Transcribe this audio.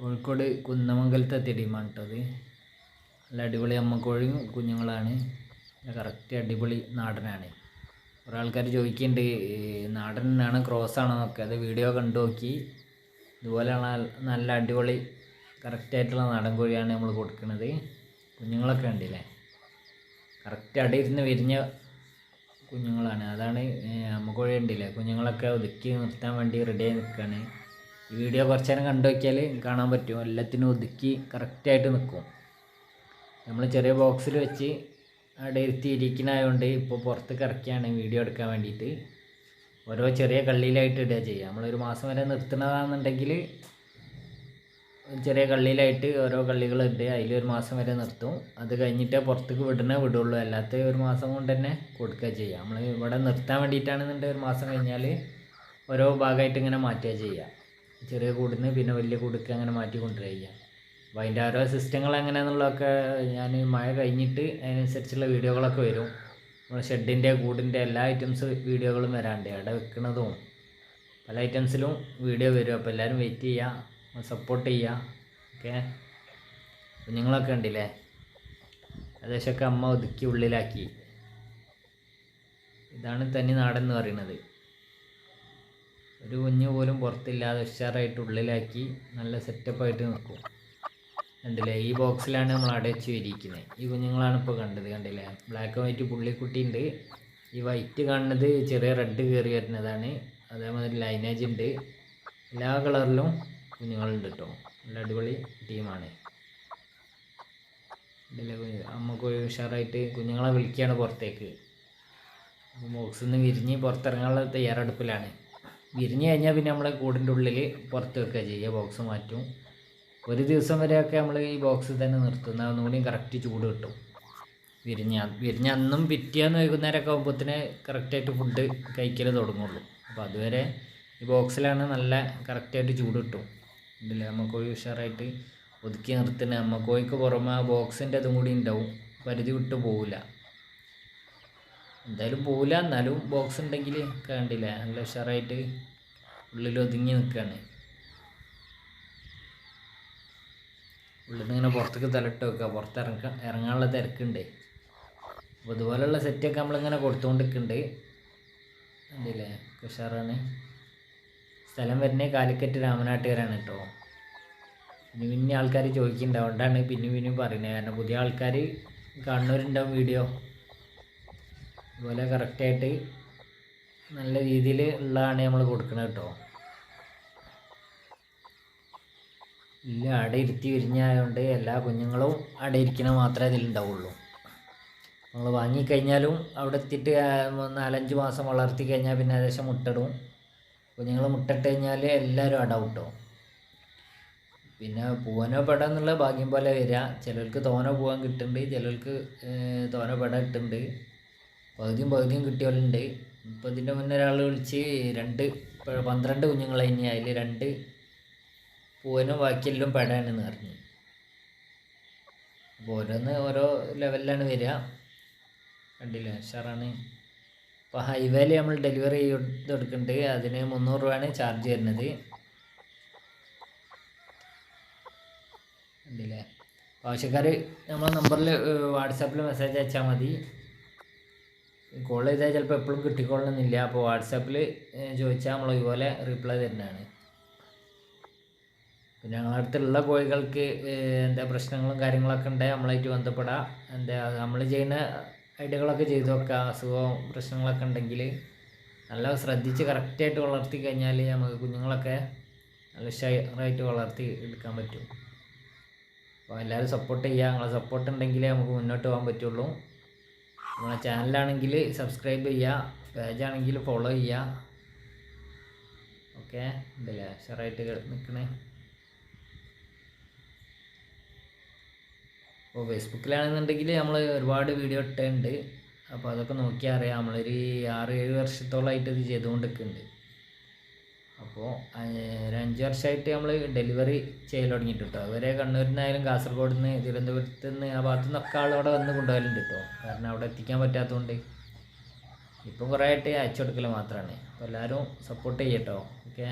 കോഴിക്കോട് കുന്നമംഗലത്തെ എത്തിയ ടീമാണ് കേട്ടോ അത്. നല്ല അടിപൊളി അമ്മക്കോഴിയും കുഞ്ഞുങ്ങളാണ്. കറക്റ്റ് അടിപൊളി നാടനാണ്. കുറേ ആൾക്കാർ ചോദിക്കുന്നുണ്ട് നാടനാണ് ക്രോസ് ആണോ അത് വീഡിയോ കണ്ടു നോക്കി. ഇതുപോലെയാണ് നല്ല അടിപൊളി കറക്റ്റായിട്ടുള്ള നാടൻ കോഴിയാണ് നമ്മൾ കൊടുക്കുന്നത് കുഞ്ഞുങ്ങളൊക്കെ ഉണ്ടല്ലേ കറക്റ്റ് അടിയിരുന്ന് വിരിഞ്ഞ കുഞ്ഞുങ്ങളാണ്. അതാണ് അമ്മക്കോഴി ഉണ്ടല്ലേ കുഞ്ഞുങ്ങളൊക്കെ ഒതുക്കി നിർത്താൻ വേണ്ടി റെഡിയായി നിൽക്കുകയാണ് വീഡിയോ കുറച്ച് നേരം കണ്ടു നോക്കിയാൽ കാണാൻ പറ്റും. എല്ലാത്തിനും ഒതുക്കി കറക്റ്റായിട്ട് നിൽക്കും. നമ്മൾ ചെറിയ ബോക്സിൽ വെച്ച് അവിടെ ഇരുത്തി ഇരിക്കണായതുകൊണ്ട് ഇപ്പോൾ പുറത്ത് ഇറക്കിയാണ് വീഡിയോ എടുക്കാൻ വേണ്ടിയിട്ട്. ഓരോ ചെറിയ കള്ളിയിലായിട്ട് ഇടുക ചെയ്യുക. നമ്മളൊരു മാസം വരെ നിർത്തുന്നതാണെന്നുണ്ടെങ്കിൽ ചെറിയ കള്ളിയിലായിട്ട് ഓരോ കള്ളികൾ ഇട്ട് അതിലൊരു മാസം വരെ നിർത്തും. അത് കഴിഞ്ഞിട്ടേ പുറത്തേക്ക് വിടണേ വിടുള്ളൂ. അല്ലാത്ത ഒരു മാസം കൊണ്ട് തന്നെ കൊടുക്കുക ചെയ്യുക. നമ്മൾ ഇവിടെ നിർത്താൻ വേണ്ടിയിട്ടാണെന്നുണ്ടെങ്കിൽ ഒരു മാസം കഴിഞ്ഞാൽ ഓരോ ഭാഗമായിട്ട് ഇങ്ങനെ മാറ്റുക ചെയ്യുക. ചെറിയ കൂടുന്ന് പിന്നെ വലിയ കൂടുക്ക് അങ്ങനെ മാറ്റി കൊണ്ടുവരിക. അപ്പോൾ അതിന്റെ ഓരോ സിസ്റ്റങ്ങൾ എങ്ങനെയാണെന്നുള്ളതൊക്കെ ഞാൻ മഴ കഴിഞ്ഞിട്ട് അതിനനുസരിച്ചുള്ള വീഡിയോകളൊക്കെ വരും. നമ്മുടെ ഷെഡിന്റെ കൂടിന്റെ എല്ലാ ഐറ്റംസ് വീഡിയോകളും വരാണ്ട്. അവിടെ വെക്കുന്നതും പല ഐറ്റംസിലും വീഡിയോ വരും. അപ്പോൾ എല്ലാവരും വെയിറ്റ് ചെയ്യുക സപ്പോർട്ട് ചെയ്യുക. ഓക്കെ? കുഞ്ഞുങ്ങളൊക്കെ ഉണ്ടല്ലേ ഏകദേശമൊക്കെ അമ്മ ഒതുക്കി ഉള്ളിലാക്കി. ഇതാണ് തനി നാടൻ എന്ന് പറയുന്നത്. ഒരു കുഞ്ഞ് പോലും പുറത്തില്ലാതെ ഉഷാറായിട്ട് ഉള്ളിലാക്കി നല്ല സെറ്റപ്പായിട്ട് നിൽക്കും കണ്ടില്ലേ? ഈ ബോക്സിലാണ് നമ്മൾ അടച്ച് വിരിക്കുന്നത് ഈ കുഞ്ഞുങ്ങളാണ് ഇപ്പോൾ കണ്ടത് കണ്ടില്ലേ? ബ്ലാക്ക് ആൻഡ് വൈറ്റ് പുള്ളിക്കുട്ടി ഉണ്ട് ഈ വൈറ്റ് കാണുന്നത് ചെറിയ റെഡ് കയറി വരുന്നതാണ്. അതേമാതിരി ലൈനേജ് ഉണ്ട്. എല്ലാ കളറിലും കുഞ്ഞുങ്ങളുണ്ട് കേട്ടോ നല്ല അടിപൊളി ടീമാണ് ഇതിലെ അമ്മയ്ക്ക് ഉഷാറായിട്ട് കുഞ്ഞുങ്ങളെ വിളിക്കുകയാണ് പുറത്തേക്ക്. ബോക്സിൽ നിന്ന് വിരിഞ്ഞ് പുറത്തിറങ്ങാനുള്ള തയ്യാറെടുപ്പിലാണ്. വിരിഞ്ഞ് കഴിഞ്ഞാൽ പിന്നെ നമ്മളെ കൂടിന്റെ ഉള്ളിൽ പുറത്ത് വെക്കുക ചെയ്യുക ബോക്സ് മാറ്റും. ഒരു ദിവസം വരെയൊക്കെ നമ്മൾ ഈ ബോക്സിൽ തന്നെ നിർത്തുന്ന ഒന്നുകൂടി കറക്റ്റ് ചൂട് കിട്ടും. വിരിഞ്ഞ വിരിഞ്ഞ അന്നും പിറ്റേന്ന് വൈകുന്നേരമൊക്കെ ആകുമ്പോഴത്തേന് കറക്റ്റായിട്ട് ഫുഡ് കഴിക്കൽ തുടങ്ങുള്ളൂ. അപ്പോൾ അതുവരെ ഈ ബോക്സിലാണ് നല്ല കറക്റ്റായിട്ട് ചൂട് കിട്ടും. ഇതിൽ അമ്മക്കോഴി ഉഷാറായിട്ട് ഒതുക്കി നിർത്തുന്ന അമ്മക്കോഴിക്ക് പുറമെ ആ ബോക്സിന്റെ അതും കൂടി ഉണ്ടാവും. പരിധി വിട്ടു പോവില്ല. എന്തായാലും പോവില്ല എന്നാലും ബോക്സ് ഉണ്ടെങ്കിൽ കണ്ടില്ലേ? നല്ല ഉഷാറായിട്ട് ഉള്ളിൽ ഒതുങ്ങി നിൽക്കുകയാണ് ഉള്ളിൽ നിന്ന് ഇങ്ങനെ പുറത്തേക്ക് തലട്ട് വെക്കുക പുറത്ത് ഇറങ്ങാൻ ഇറങ്ങാനുള്ള തിരക്കുണ്ട്. അപ്പോൾ ഇതുപോലെയുള്ള സെറ്റൊക്കെ നമ്മളിങ്ങനെ കൊടുത്തുകൊണ്ടിരിക്കുന്നുണ്ട് കണ്ടില്ലേ? ഉഷാറാണ്. സ്ഥലം വരുന്നത് കാലിക്കറ്റ് രാമനാട്ടുകാരാണ് കേട്ടോ പിന്നെ പിന്നെ ആൾക്കാർ ചോദിക്കുന്നുണ്ട് അതുകൊണ്ടാണ് പിന്നെ പിന്നെയും പറയുന്നത് കാരണം പുതിയ ആൾക്കാർ കാണുന്നവരുണ്ടാവും വീഡിയോ. അതുപോലെ കറക്റ്റായിട്ട് നല്ല രീതിയിൽ ഉള്ളതാണ് നമ്മൾ കൊടുക്കുന്നത് കേട്ടോ. ഇല്ല അട ഇരുത്തി വിരിഞ്ഞായതുകൊണ്ട് എല്ലാ കുഞ്ഞുങ്ങളും അട ഇരിക്കണ മാത്രമേ ഇതിലുണ്ടാവുള്ളൂ നമ്മൾ വാങ്ങിക്കഴിഞ്ഞാലും അവിടെ എത്തിയിട്ട് നാലഞ്ച് മാസം വളർത്തി കഴിഞ്ഞാൽ പിന്നെ ഏകദേശം മുട്ടിടും. കുഞ്ഞുങ്ങൾ മുട്ടിട്ട് കഴിഞ്ഞാൽ എല്ലാവരും അടവിട്ടോ പിന്നെ പൂവനോ പെട എന്നുള്ള ഭാഗ്യം പോലെ വരിക ചിലർക്ക് തോന പോകാൻ കിട്ടുന്നുണ്ട് ചിലർക്ക് തോന പെട കിട്ടുന്നുണ്ട് പകുതിയും പകുതിയും കിട്ടിയവരുണ്ട് ഇപ്പോൾ ഇതിന്റെ മുന്നേ ഒരാൾ വിളിച്ച് രണ്ട് പന്ത്രണ്ട് കുഞ്ഞുങ്ങളെ ഇനി അതിൽ രണ്ട് പൂവനും ബാക്കിയെല്ലാം പെടാനെന്ന് പറഞ്ഞു അപ്പോൾ ഓരോന്ന് ഓരോ ലെവലിലാണ് വരിക. കണ്ടില്ല? ഉഷാറാണ്. ഇപ്പോൾ ഹൈവേയിൽ നമ്മൾ ഡെലിവറി ചെയ്ത് കൊടുക്കുന്നുണ്ട് അതിന് മുന്നൂറ് രൂപയാണ് ചാർജ് വരുന്നത്. കണ്ടില്ലേ? ആവശ്യക്കാർ നമ്മളെ നമ്പറിൽ വാട്സാപ്പിൽ മെസ്സേജ് അയച്ചാൽ മതി. കോൾ ചെയ്താൽ ചിലപ്പോൾ എപ്പോഴും കിട്ടിക്കൊള്ളണമെന്നില്ല. അപ്പോൾ വാട്സാപ്പിൽ ചോദിച്ചാൽ നമ്മൾ ഇതുപോലെ റിപ്ലൈ തരുന്നതാണ്. പിന്നെ ഞങ്ങളുടെ അടുത്തുള്ള കോഴികൾക്ക് എന്താ പ്രശ്നങ്ങളും കാര്യങ്ങളൊക്കെ ഉണ്ടെങ്കിൽ നമ്മളായിട്ട് ബന്ധപ്പെടാം. എന്താ നമ്മൾ ചെയ്യുന്ന ഐഡിയകളൊക്കെ ചെയ്ത് നോക്കുക അസുഖവും പ്രശ്നങ്ങളൊക്കെ ഉണ്ടെങ്കിൽ നല്ല ശ്രദ്ധിച്ച് കറക്റ്റായിട്ട് വളർത്തി കഴിഞ്ഞാൽ നമുക്ക് കുഞ്ഞുങ്ങളൊക്കെ നല്ല ഷെയറായിട്ട് വളർത്തി എടുക്കാൻ പറ്റും. അപ്പോൾ എല്ലാവരും സപ്പോർട്ട് ചെയ്യുക നിങ്ങളെ സപ്പോർട്ട് ഉണ്ടെങ്കിലേ നമുക്ക് മുന്നോട്ട് പോകാൻ പറ്റുള്ളൂ. നമ്മളെ ചാനലാണെങ്കിൽ സബ്സ്ക്രൈബ് ചെയ്യുക പേജാണെങ്കിൽ ഫോളോ ചെയ്യുക ഓക്കെ ഉണ്ടല്ലേ ഷെയറായിട്ട് നിൽക്കണേ അപ്പോൾ ഫേസ്ബുക്കിലാണെന്നുണ്ടെങ്കിൽ നമ്മൾ ഒരുപാട് വീഡിയോ ഇട്ടുണ്ട് അപ്പോൾ അതൊക്കെ നോക്കിയാൽ അറിയാം. നമ്മളൊരു ആറ് ഏഴ് വർഷത്തോളമായിട്ട് ഇത് ചെയ്തുകൊണ്ടിരിക്കുന്നുണ്ട്. അപ്പോൾ ഒരു അഞ്ച് വർഷമായിട്ട് നമ്മൾ ഡെലിവറി ചെയ്യൽ തുടങ്ങിയിട്ട് കേട്ടോ കണ്ണൂരിൽ നിന്നായാലും കാസർഗോഡ് നിന്ന് തിരുവനന്തപുരത്ത് നിന്ന് ആ ഭാഗത്തു നിന്നൊക്കെ ആളവിടെ വന്ന് കൊണ്ടുപോകലുണ്ട് കേട്ടോ കാരണം അവിടെ എത്തിക്കാൻ പറ്റാത്തതുകൊണ്ട്. ഇപ്പം കുറേ ആയിട്ട് അയച്ചു കൊടുക്കൽ മാത്രമാണ് അപ്പോൾ എല്ലാവരും സപ്പോർട്ട് ചെയ്യട്ടോ. ഓക്കെ?